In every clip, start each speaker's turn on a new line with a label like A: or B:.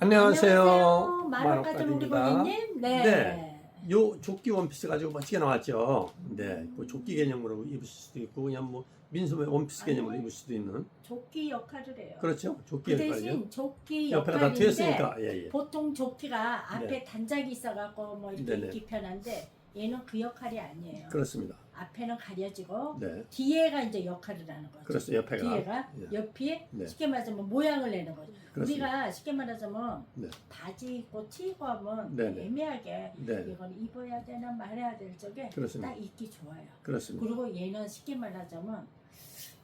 A: 안녕하세요.
B: 만원까지 우리
A: 만원까지입니다.
B: 고객님. 네.
A: 네. 요 조끼 원피스 가지고 멋지게 나왔죠. 네, 그 조끼 개념으로 입을 수도 있고 그냥 뭐 민소매 원피스 개념으로
B: 아니요.
A: 입을 수도 있는
B: 조끼 역할을 해요.
A: 그렇죠. 조끼
B: 그
A: 역할이죠.
B: 대신 조끼
A: 옆에가 다
B: 역할인데
A: 트였으니까 예, 예.
B: 보통 조끼가 앞에
A: 네.
B: 단짝이 있어갖고 뭐 이렇게
A: 네네.
B: 입기 편한데 얘는 그 역할이 아니에요.
A: 그렇습니다.
B: 앞에는 가려지고
A: 네,
B: 뒤에가 이제 역할을 하는 거죠.
A: 그렇습니다. 옆에가
B: 뒤에가
A: 예.
B: 옆이
A: 네.
B: 쉽게 말하자면 모양을 내는 거죠.
A: 그렇습니다.
B: 우리가 쉽게 말하자면
A: 네.
B: 바지 입고 티 입고 하면
A: 네네.
B: 애매하게
A: 네,
B: 이건 입어야 되나 말아야 될 적에
A: 그렇습니다.
B: 딱 입기 좋아요.
A: 그렇습니다.
B: 그리고 얘는 쉽게 말하자면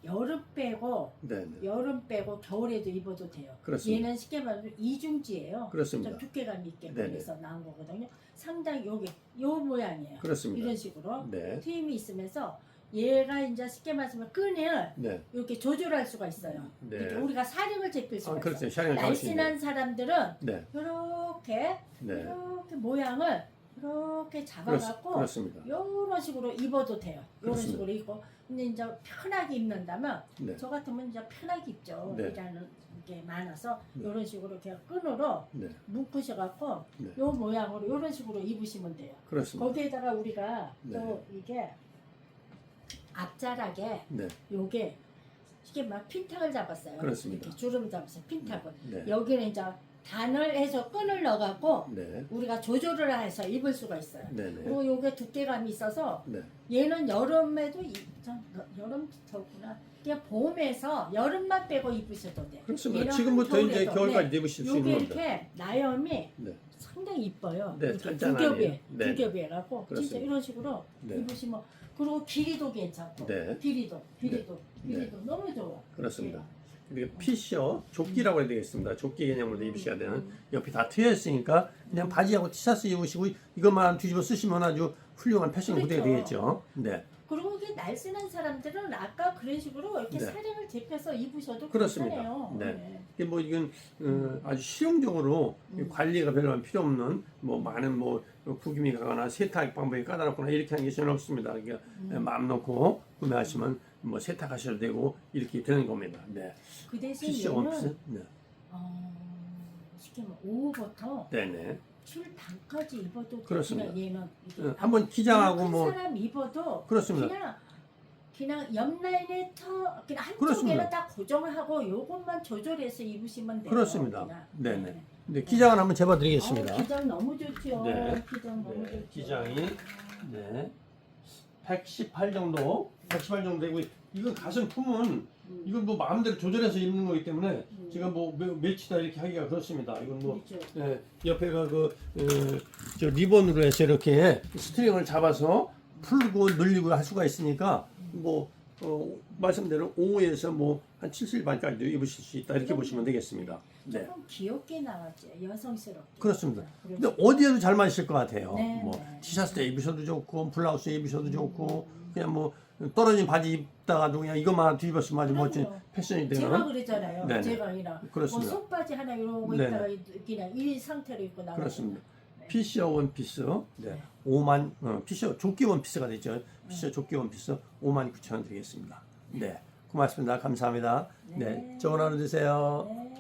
B: 여름 빼고
A: 네, 네,
B: 여름 빼고 겨울에도 입어도 돼요.
A: 그렇습니다.
B: 얘는 쉽게 말하면 이중지예요.
A: 그렇습니다.
B: 좀 두께감이 있게
A: 네네.
B: 그래서 나온 거거든요. 상당히 요게 요 모양이에요.
A: 그렇습니다.
B: 이런 식으로
A: 네,
B: 트임이 있으면서 얘가 이제 쉽게 말하면 끈을
A: 네,
B: 이렇게 조절할 수가 있어요. 이렇게
A: 네.
B: 우리가 사령을 제필 수가
A: 아, 그렇죠.
B: 있어요.
A: 샤넬.
B: 날씬한 사람들은
A: 네,
B: 이렇게
A: 네,
B: 이렇게 모양을 이렇게
A: 그렇,
B: 잡아갖고
A: 그렇 습니다.
B: 이런 식으로 입어도 돼요. 이런
A: 그렇습니다.
B: 식으로 입고 근데 이제 편하게 입는다면
A: 네,
B: 저 같으면 이제 편하게 입죠.
A: 네.
B: 일하는 게 많아서
A: 네.
B: 이런 식으로 이렇게 끈으로
A: 네,
B: 묶으셔갖고
A: 네.
B: 요 모양으로 이런 식으로 입으시면 돼요.
A: 그렇습니다.
B: 거기에다가 우리가
A: 네.
B: 또 이게 앞자락에
A: 네,
B: 요게 이게 막 핀탁을 잡았어요.
A: 그렇습니다.
B: 이렇게 주름 잡았어요. 핀탁을.
A: 네,
B: 여기는 이제 단을 해서 끈을 넣어갖고
A: 네,
B: 우리가 조절을 해서 입을 수가 있어요.
A: 네, 네,
B: 그리고 요게 두께감이 있어서
A: 네,
B: 얘는 여름에도 이- 저, 여름 저구나. 그냥 봄에서 여름만 빼고 입으셔도 돼요.
A: 그렇습니다.
B: 얘는
A: 지금부터 이제
B: 한겨울에도,
A: 겨울까지 입으실 수
B: 요게
A: 있는 겁니다.
B: 이렇게 나염이
A: 네.
B: 상당히 이뻐요.
A: 네,
B: 이렇게 두
A: 단단하네요.
B: 겹에
A: 네.
B: 두 겹에 해갖고 진짜
A: 그렇습니다.
B: 이런 식으로
A: 네.
B: 입으시면 그리고 길이도 괜찮고
A: 네.
B: 길이도 길이도
A: 네.
B: 길이도 너무 좋아.
A: 그렇습니다.
B: 얘가.
A: 그리고 피셔 조끼라고 해야 되겠습니다. 조끼 개념으로 입으셔야 되는
B: 음.
A: 옆이 다 트여 있으니까 그냥 바지하고 티셔츠 입으시고 이것만 뒤집어 쓰시면 아주 훌륭한 패션
B: 그렇죠.
A: 무대가 되겠죠. 네,
B: 그리고 이게 날씬한 사람들은 아까 그런 식으로 이렇게
A: 네.
B: 사령을 제펴서 입으셔도
A: 그렇습니다.
B: 괜찮아요.
A: 네. 이게 뭐 이건 어, 아주 실용적으로
B: 음.
A: 관리가 별로 필요 없는 뭐 많은 뭐 구김이 가거나 세탁 방법이 까다롭거나 이렇게 하는 게 전혀 없습니다. 그러니까
B: 음.
A: 마음 놓고 구매하시면 뭐 세탁하셔도 되고 이렇게 되는 겁니다. 네,
B: 그 대신
A: 피셔
B: 얘는
A: 원피스. 네,
B: 어, 쉽게 말하면 오후부터
A: 네, 네.
B: 출당까지 입어도.
A: 그렇습니다.
B: 그냥 얘는 이게
A: 어, 한번 기장하고
B: 큰
A: 뭐
B: 사람 입어도
A: 그렇습니다.
B: 그냥 그냥 옆 라인에 터 그냥 한쪽에는
A: 그렇습니다.
B: 딱 고정을 하고 요것만 조절해서 입으시면 돼요.
A: 그렇습니다.
B: 그냥.
A: 네네. 네, 기장을 한번 재봐드리겠습니다.
B: 어, 기장 너무 좋죠.
A: 네.
B: 기장 너무
A: 네,
B: 좋죠.
A: 기장이 네, 118 정도, 118 정도 되고 이건 가슴 품은
B: 음,
A: 이건 뭐 마음대로 조절해서 입는 거기 때문에
B: 음.
A: 제가 뭐 며- 며칠다 이렇게 하기가 그렇습니다. 이건 뭐
B: 그렇죠.
A: 예, 옆에가 그, 어, 저 리본으로 해서 이렇게 스트링을 잡아서 풀고 늘리고 할 수가 있으니까 뭐 어, 말씀대로 5에서 뭐 한 7일 반까지도 입으실 수 있다 이렇게 보시면 되겠습니다. 네.
B: 조금 귀엽게 나왔죠. 여성스럽게.
A: 그렇습니다.
B: 그렇죠.
A: 근데 어디에도 잘 맞으실 것 같아요.
B: 네,
A: 뭐
B: 네.
A: 티셔츠에 입으셔도 좋고 블라우스 에 입으셔도 좋고 그냥 뭐 떨어진 바지 입다가도 그냥 이것만 뒤집었으면 아주 멋진
B: 그럼요.
A: 패션이
B: 제가
A: 되는
B: 그랬잖아요.
A: 네네.
B: 제가 아니라
A: 그렇습니다.
B: 뭐 속바지 하나 이런 거
A: 네네.
B: 입다가 그냥 이 상태로 입고 나가고
A: 그렇습니다.
B: 네.
A: 피셔 원피스 네.
B: 네.
A: 5만 어, 피셔 조끼 원피스가 되죠. 피셔 조끼 원피스 5만 9천 원 드리겠습니다. 네. 고맙습니다. 감사합니다. 네.
B: 네.
A: 좋은 하루 되세요.
B: 네.